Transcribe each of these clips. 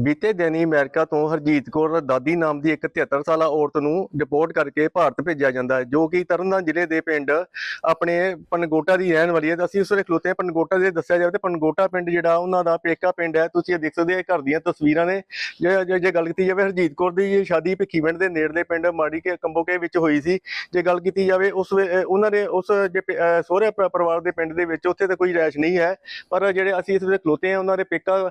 ਬੀਤੇ ਦਿਨੀ ਅਮਰੀਕਾ ਤੋਂ ਹਰਜੀਤ ਕੌਰ ਦਾਦੀ ਨਾਮ ਦੀ ਇੱਕ 73 ਸਾਲਾ ਔਰਤ ਨੂੰ ਡਿਪੋਰਟ ਕਰਕੇ ਭਾਰਤ ਭੇਜਿਆ ਜਾਂਦਾ ਹੈ, ਜੋ ਕਿ ਤਰਨਤਾਰਨ ਜ਼ਿਲ੍ਹੇ ਦੇ ਪਿੰਡ ਆਪਣੇ ਪਨਗੋਟਾ ਦੀ ਰਹਿਣ ਵਾਲੀ ਹੈ। ਤਾਂ ਅਸੀਂ ਉਸ ਵੇਲੇ ਖਲੋਤੇ ਪਨਗੋਟਾ ਦੇ ਦੱਸਿਆ ਜਾਵੇ ਤੇ ਪਨਗੋਟਾ ਪਿੰਡ ਜਿਹੜਾ ਉਹਨਾਂ ਦਾ ਪੇਕਾ ਪਿੰਡ ਹੈ। ਤੁਸੀਂ ਇਹ ਦੇਖ ਸਕਦੇ ਹੋ, ਇਹ ਘਰ ਦੀਆਂ ਤਸਵੀਰਾਂ ਨੇ। ਜੇ ਜੇ- ਗੱਲ ਕੀਤੀ ਜਾਵੇ ਹਰਜੀਤ ਕੌਰ ਦੀ ਸ਼ਾਦੀ ਭਿੱਖੀਵਿੰਡ ਦੇ ਨੇੜਲੇ ਪਿੰਡ ਮਾੜੀ ਕੇ ਕੰਬੋਕੇ ਵਿੱਚ ਹੋਈ ਸੀ। ਜੇ ਗੱਲ ਕੀਤੀ ਜਾਵੇ ਉਸ ਵੇ- ਉਹਨਾਂ ਦੇ ਉਸ ਜੇ ਪ- ਸਹੁਰੇ ਪ- ਪਰਿਵਾਰ ਦੇ ਪਿੰਡ ਦੇ ਵਿੱਚ ਉੱਥੇ ਤਾਂ ਕੋਈ ਰੈਸ਼ ਨਹੀਂ ਹੈ। ਪਰ ਜਿਹੜੇ ਅਸੀਂ ਇਸ ਵੇਲੇ ਖਲੋਤੇ ਹਾਂ, ਉਹਨਾਂ ਦੇ ਪੇਕਾ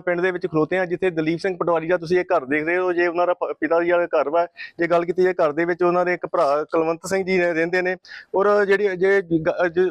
ਪਿੰਡ ਦੇ ਵਿੱਚ ਖਲੋਤੇ ਹਾਂ, ਜਿੱਥੇ ਦਲੀਪ ਸਿੰਘ ਪਟਵਾਰੀ ਦਾ ਤੁਸੀਂ ਇਹ ਘਰ ਦੇਖ ਰਹੇ ਹੋ, ਜੇ ਉਹਨਾਂ ਦਾ ਪ- ਪਿਤਾ ਜੀ ਵਾਲਾ ਘਰ ਵਾ, ਜੇ ਗੱਲ ਕੀਤੀ ਜਾਏ ਘਰ ਦੇ ਵਿੱਚ ਉਹਨਾਂ ਦੇ ਇੱਕ ਭਰਾ ਕੁਲਵੰਤ ਸਿੰਘ ਜੀ ਨੇ ਰਹਿੰਦੇ ਨੇ, ਔਰ ਜਿਹੜੀ ਜੇ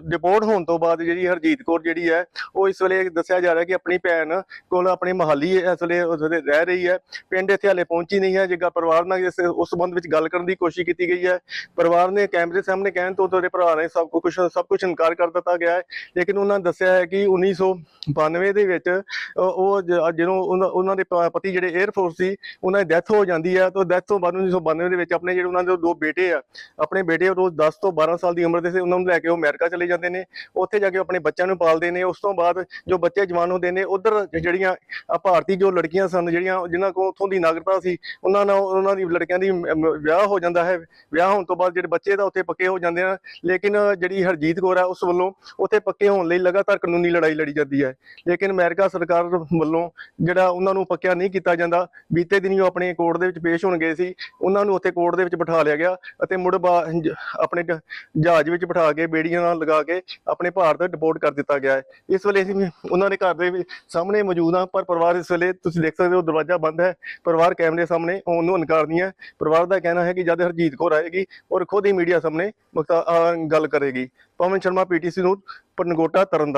ਡਿਪੋਰਟ ਹੋਣ ਤੋਂ ਬਾਅਦ ਜਿਹੜੀ ਹਰਜੀਤ ਕੌਰ ਜਿਹੜੀ ਹੈ, ਉਹ ਇਸ ਵੇਲੇ ਦੱਸਿਆ ਜਾ ਰਿਹਾ ਕਿ ਆਪਣੀ ਭੈਣ ਕੋਲ ਆਪਣੀ ਮਹਾਲੀ ਇਸ ਵੇਲੇ ਰਹਿ ਰਹੀ ਹੈ, ਪਿੰਡ ਇੱਥੇ ਹਲੇ ਪਹੁੰਚੀ ਨਹੀਂ ਹੈ ਜੇਗਾ ਪਰਿਵਾਰ ਨਾਲ ਇਸ, ਉਸ ਸੰਬੰਧ ਵਿੱਚ ਗੱਲ ਕਰਨ ਦੀ ਕੋਸ਼ਿਸ਼ ਕੀਤੀ ਗਈ ਹੈ, ਪਰਿਵਾਰ ਨੇ ਕੈਮਰੇ ਸਾਹਮਣੇ ਕਹਿਣ ਤੋਂ ਤੁਹਾਡੇ ਭਰਾ ਨੇ ਸਭ ਕੁਝ ਸਭ ਕੁਝ ਇਨਕਾਰ ਕਰ ਦਿੱਤਾ ਗਿਆ ਹੈ, ਲੇਕਿਨ ਉਹਨਾਂ ਨੇ ਦੱਸਿਆ ਹੈ ਕਿ 1992 ਦੇ ਵਿੱਚ ਉਹ ਜਦੋਂ ਉਹਨਾਂ- ਦੇ ਪਤੀ ਜਿਹੜੇ 에ਅਰ ਫੋਰਸ ਸੀ, ਉਹਨਾਂ ਦੀ ਡੈਥ ਹੋ ਜਾਂਦੀ ਹੈ ਤਾਂ ਡੈਥ ਤੋਂ ਬਾਅਦ 1992 ਦੇ ਵਿੱਚ ਆਪਣੇ ਜਿਹੜੇ ਉਹਨਾਂ ਦੇ ਦੋ ਬੇਟੇ ਆ, ਆਪਣੇ ਬੇਟੇ ਉਹ 10 ਤੋਂ 12 ਸਾਲ ਦੀ ਉਮਰ ਦੇ ਸੀ, ਉਹਨਾਂ ਨੂੰ ਲੈ ਕੇ ਉਹ ਅਮਰੀਕਾ ਚਲੇ ਜਾਂਦੇ ਨੇ, ਉੱਥੇ ਜਾ ਕੇ ਆਪਣੇ ਬੱਚਿਆਂ ਨੂੰ ਪਾਲਦੇ ਨੇ, ਉਸ ਤੋਂ ਬਾਅਦ ਜੋ ਬੱਚੇ ਜਵਾਨ ਹੁੰਦੇ ਨੇ, ਉਧਰ ਜਿਹੜੀਆਂ ਭਾਰਤੀ ਜੋ ਲੜਕੀਆਂ ਸਨ, ਜਿਹੜੀਆਂ, ਜਿਨ੍ਹਾਂ ਕੋਲ ਉੱਥੋਂ ਦੀ ਨਾਗਰਿਕਤਾ ਸੀ, ਉਹਨਾਂ ਨਾਲ, ਉਹਨਾਂ ਦੀ ਲੜਕੀਆਂ ਦੀ ਮ- ਵਿਆਹ ਹੋ ਜਾਂਦਾ ਹੈ, ਵਿਆਹ ਹੋਣ ਤੋਂ ਬਾਅਦ ਜਿਹੜੇ ਬੱਚੇ ਦਾ ਉੱਥੇ ਪੱਕੇ ਹੋ ਜਾਂਦੇ ਆ, ਲੇਕਿਨ ਜਿਹੜੀ ਹਰਜੀਤ ਕੌਰ ਹੈ ਉਸ ਵੱਲੋਂ ਉੱਥੇ ਪੱਕੇ ਹੋਣ ਲਈ ਲਗਾਤਾਰ ਕਾਨੂੰਨੀ ਲੜਾਈ ਲੜੀ ਜਾਂਦੀ ਹੈ, ਲੇਕਿਨ ਅਮਰੀਕਾ ਸਰਕਾਰ ਵੱਲੋਂ ਜਿਹੜਾ ਉਹਨਾਂ ਨੂੰ ਪੱਕਿਆ ਨਹੀਂ ਕੀਤਾ ਜਾਂਦਾ। ਬੀਤੇ ਦਿਨੀ ਉਹ ਆਪਣੇ ਕੋਰਟ ਦੇ ਵਿੱਚ ਪੇਸ਼ ਹੋਣ ਗਏ ਸੀ। ਉਹਨਾਂ ਨੂੰ ਉੱਥੇ ਕੋਰਟ ਦੇ ਵਿੱਚ ਬਿਠਾ ਲਿਆ ਗਿਆ ਅਤੇ ਮੁੜ ਬਾ- ਆਪਣੇ ਜਹਾਜ਼ ਵਿੱਚ ਬਿਠਾ ਕੇ, ਬੇੜੀਆਂ ਨਾਲ ਲਗਾ ਕੇ ਆਪਣੇ ਭਾਰਤ ਡਿਪੋਰਟ ਕਰ ਦਿੱਤਾ ਗਿਆ ਹੈ। ਇਸ ਵੇਲੇ ਅਸੀਂ ਉਹਨਾਂ ਦੇ ਘਰ ਦੇ ਸਾਹਮਣੇ ਮੌਜੂਦ ਹਾਂ, ਪਰ ਪਰਿਵਾਰ ਇਸ ਵੇਲੇ ਤੁਸੀਂ ਦੇਖ ਸਕਦੇ ਹੋ ਦਰਵਾਜ਼ਾ ਬੰਦ ਹੈ। ਪਰਿਵਾਰ ਕੈਮਰੇ ਸਾਹਮਣੇ ਆਉਣ ਨੂੰ ਇਨਕਾਰ ਹੈ। ਪਰਿਵਾਰ ਦਾ ਕਹਿਣਾ ਹੈ ਕਿ ਜਦ ਹਰਜੀਤ ਕੌਰ ਆਏਗੀ ਔਰ ਖੁਦ ਹੀ ਮੀਡੀਆ ਸਾਹਮਣੇ ਗੱਲ ਕਰੇਗੀ। ਪਵਨ ਸ਼ਰਮਾ, ਪੀਟੀਸੀ ਨੂੰ ਪਨਗੋਟਾ, ਤਰਨਤਾਰਨ।